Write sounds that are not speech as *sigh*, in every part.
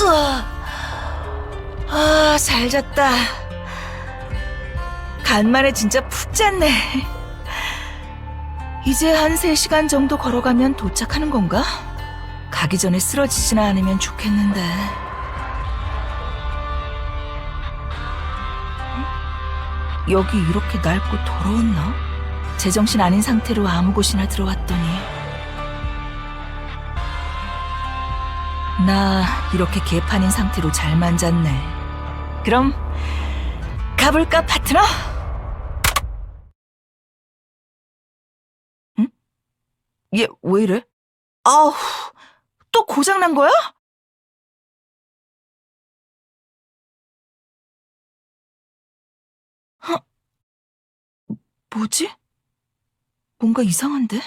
으아. 아, 잘 잤다. 간만에 진짜 푹 잤네. 이제 한 3시간 정도 걸어가면 도착하는 건가? 가기 전에 쓰러지지나 않으면 좋겠는데. 응? 여기 이렇게 낡고 더러웠나? 제정신 아닌 상태로 아무 곳이나 들어왔더니. 나 이렇게 개판인 상태로 잘만 잤네. 그럼 가볼까 파트너? 응? 얘 왜 이래? 아우 또 고장 난 거야? 헉, 뭐지? 뭔가 이상한데?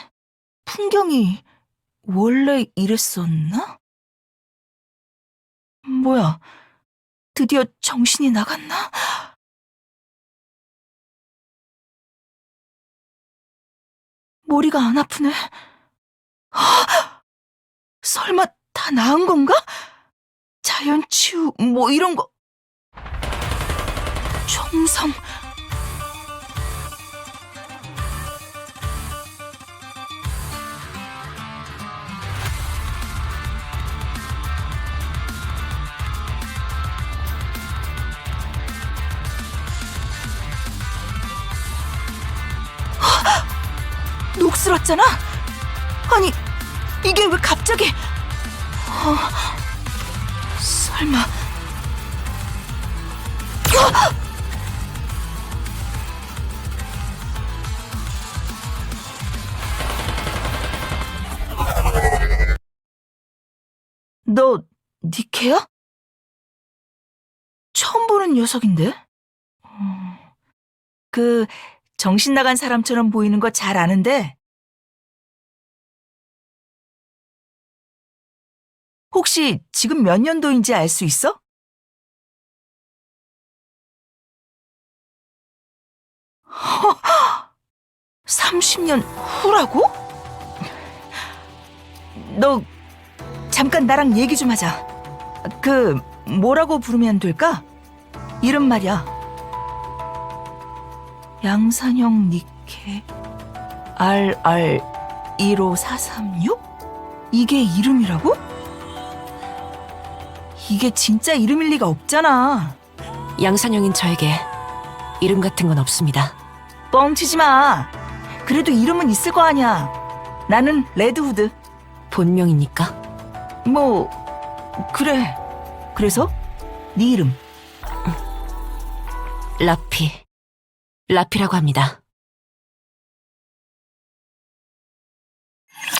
풍경이 원래 이랬었나? 뭐야? 드디어 정신이 나갔나? 머리가 안 아프네. 아! 설마 다 나은 건가? 자연 치유 뭐 이런 거. 총성. 녹슬었잖아? 아니, 이게 왜 갑자기... 어, 설마... 어! 너 니케야? 처음 보는 녀석인데? 음, 그 정신 나간 사람처럼 보이는 거 잘 아는데 혹시 지금 몇 년도인지 알 수 있어? *laughs* 허, 30년 후라고? 너 잠깐 나랑 얘기 좀 하자. 그 뭐라고 부르면 될까? 이름 말이야. 양산형 니케 RR 15436? 이게 이름이라고? 이게 진짜 이름일 리가 없잖아. 양산형인 저에게 이름 같은 건 없습니다. 뻥치지 마. 그래도 이름은 있을 거 아니야. 나는 레드후드. 본명이니까 뭐 그래. 그래서 네 이름 라피. 라피라고 합니다.